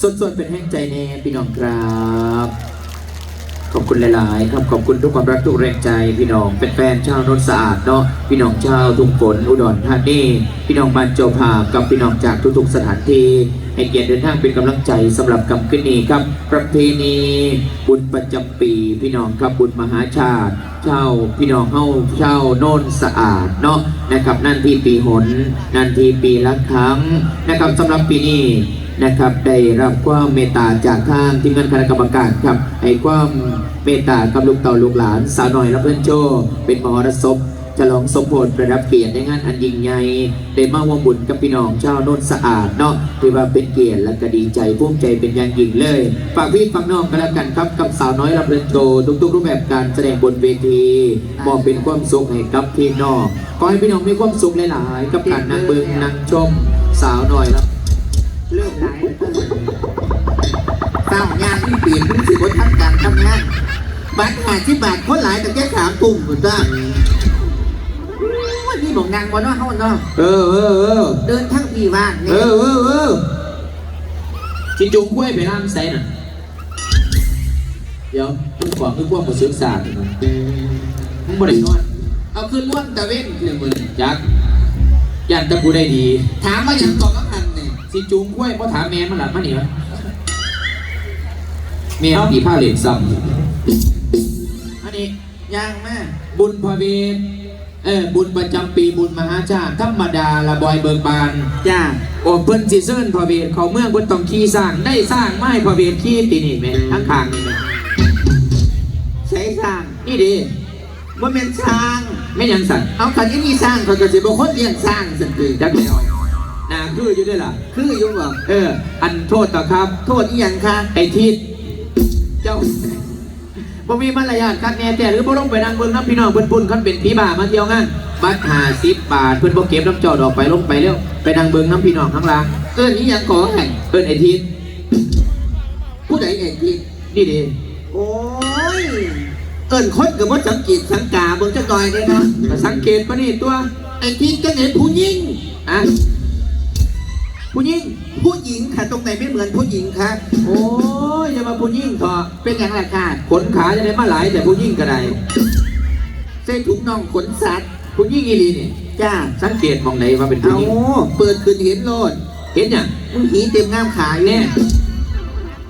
ส่วนๆเป็นแห้งใจแน่พี่น้องครับ คุณหลายๆ ครับขอบคุณทุกความรักทุกแรงใจ พี่น้องเป็นแฟนชาวนนสะอาดเนาะพี่น้องชาวทุ่งฝนอุดรธานีพี่น้องบ้านเจ้าภาพกับพี่น้องจากทุกๆสถานที่ให้เกียรติเดินทางเป็นกำลังใจสำหรับกำขึ้นนี้ครับ ประเพณีบุญประจำปี พี่น้องครับบุญมหาชาติเช่าพี่น้องเฮาเช่าโน่นสะอาดเนาะนะครับนั่นที่ปีหน นั่นที่ปีละครั้งนะครับสำหรับปีนี้ นะครับ ได้รับความเมตตาจากทางทีมงานคณะกรรมการครับให้ความเมตตากับลูกเต่าลูกหลาน สาวน้อยรับเพื่อนโจเป็นมหรสพฉลองสมโภชประดับเกียรติในงานอันยิ่งใหญ่ได้มาวมบุญกับพี่น้องชาวโนนสะอาดเนาะถือว่าเป็นเกียรติและก็ดีใจภูมิใจเป็นอย่างยิ่งเลยฝากพี่ฝากน้องกันแล้วกันครับกับสาวน้อยรับเพื่อนโจทุกๆรูปแบบการแสดงบนเวทีมอบเป็นความสุขให้กับพี่น้องขอให้พี่น้องมีความสุขหลายๆ กับการนั่งเบิงนั่งชมสาวน้อยรับ หลายเต้างานที่เปลี่ยนเป็นสิบวันทำการทำงานบัตรหาสิบบาทคนหลายแต่แค่สามตุ่มหมดจ้าวันนี้บอกนางบอลว่าเขาเนาะเออเออเออเดินทั้งปีว่างเอเนี่ยอเออเออจิจุงกล้วยไปน้ำใส่น่ะเดี๋ยวมึงขวางคือพวกมาศึกษาเนี่ยนะมึงบริโนอนเอาขึ้นร่วมตะเว้นหนึ่งหมื่นจักยันตะกูได้ดี ถามว่าอย่างก่อนก็ทันเนี่ย สิจุงกล้วยเพราะถามแม่มันหลับมันนี่วะแม่เอาผีผ้าเหล็กซ้ำอันนี้ยางมาก บุญพระเวทเออบุญประจำปีบุญมหาชาติธรรมดาละบอยเบิกบานจ้าโอ้เพิ่นสิเซิร์นพระเวทเขาเมืองเพิ่นต้องขี่สร้างได้สร้างไม้พระเวทขี่ตีนี่แม่ทั้งข้างนี่แม่ใช้สร้างนี่ดิว่าเป็นสร้างไม่ยังสั่นเอาคันนี้มีสร้างเขาก็จะบอกคนเลี้ยงสร้างสันติจักแล้วนา คืออยู่ด้วยล่ะ คืออยู่บ่เออ อันโทษต่อครับ โทษอีหยังคะไอ้ทิศเจ้าบ่มีมารยาทคักแน่แต่หรือบ่ลงไปนั่งเบิ่งน้ำพี่น้องเพิ่นปุ่นคันเป็นผีบ้ามาเที่ยวงานบัตร50บาท เพิ่นบ่เก็บน้ำจอดออกไปลงไปเร็วไปนั่งเบิ่งน้ำพี่น้องข้างล่างเอิ้นอีหยังก่อให้เอิ้นไอ้ทิศผู้ใดเองที่นี่ดิโอ้ยเอิ้นคนกับว่าสังเกตสังกาเบิ่งจักหน่อยเด้เนาะก็สังเกตปะนี่ตัวไอ้ที่ก็เห็นผู้หญิงอะ ผู้หญิงผู้หญิงค่ะตรงไหนไม่เหมือนผู้หญิงคะโอ้ยอย่ามาผู้หญิงเถอะเป็นอย่างไรค่ะขนขาจะได้มาหลายแต่ผู้หญิงก็ได้ใส่ถุงน่องขนสัตว์ผู้หญิงอีหลีนี่จ้าสังเกตมองไหนว่าเป็นผู้เอาหญิงเปิดคืนเห็นโลดเห็นยังมึงหีเต็มงามขาอยู่แน่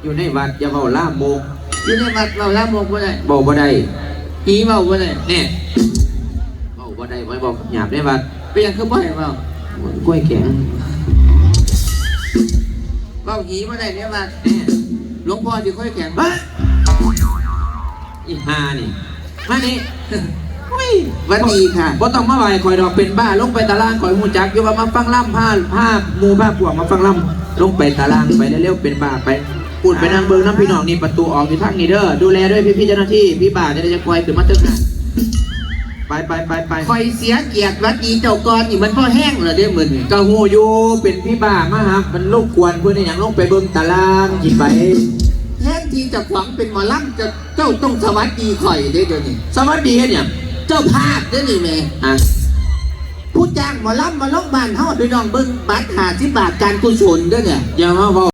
อยู่ในวัดอย่าเบาล่ามโมกอยู่ในวัดเราละโมกบ่ได้บอกบ่ได้หีเมาบ่ได้แน่เบาบ่ได้ไม่บอกหยาบในวัดเป็นอย่างคือบ่ให้เมา กล้วยแข็ง เมาหีบ่ได้ในวัดแน่หลวงพ่อสิค่อยแข็งฮะอีฮานี่มานี่อุ้ยหวันดีค่ะบ่ต้องมาไหวคอยดอกเป็นบ้าลงไปตารางคอยหูจักอยู่ว่ามาฟังล่ำผ้าผ้าหมูผ้าพวกมาฟังล่ำลงไปตารางไปเร็วๆเป็นบ้าไปพูดไปนางเบิงน้ำพี่น้องนี่ประตูออกอยู่ทางนี้เด้อดูแลด้วยพี่ๆเจ้าหน้าที่พี่บ่าจะได้จะคอยขึ้นมาตึกนะ ไปไปไปไปคอยเสียเกียรติหวัดดีเจ้ากรนี่มันพ่อแห้งเหรอเด้อมื้อนี้กะหูอยู่เป็นพี่บ่ามาครับมันรบกวนเพื่อนอหย่างลงไปเบิ่งตารางหยิบไปแทนที่จะขวางเป็นหมอลำจะเจ้าต้องสวัสดีข่อยเด้อเดี๋ยวนี้สวัสดีเนี่ยเจ้าภาพเด้อนี่แม่อะผู้จ้างหมอลำมาลงบ้านเฮาด้วยน้องเบิ่งบัตร50บาทการกุศลเด้อเนี่ยอย่ามาบอก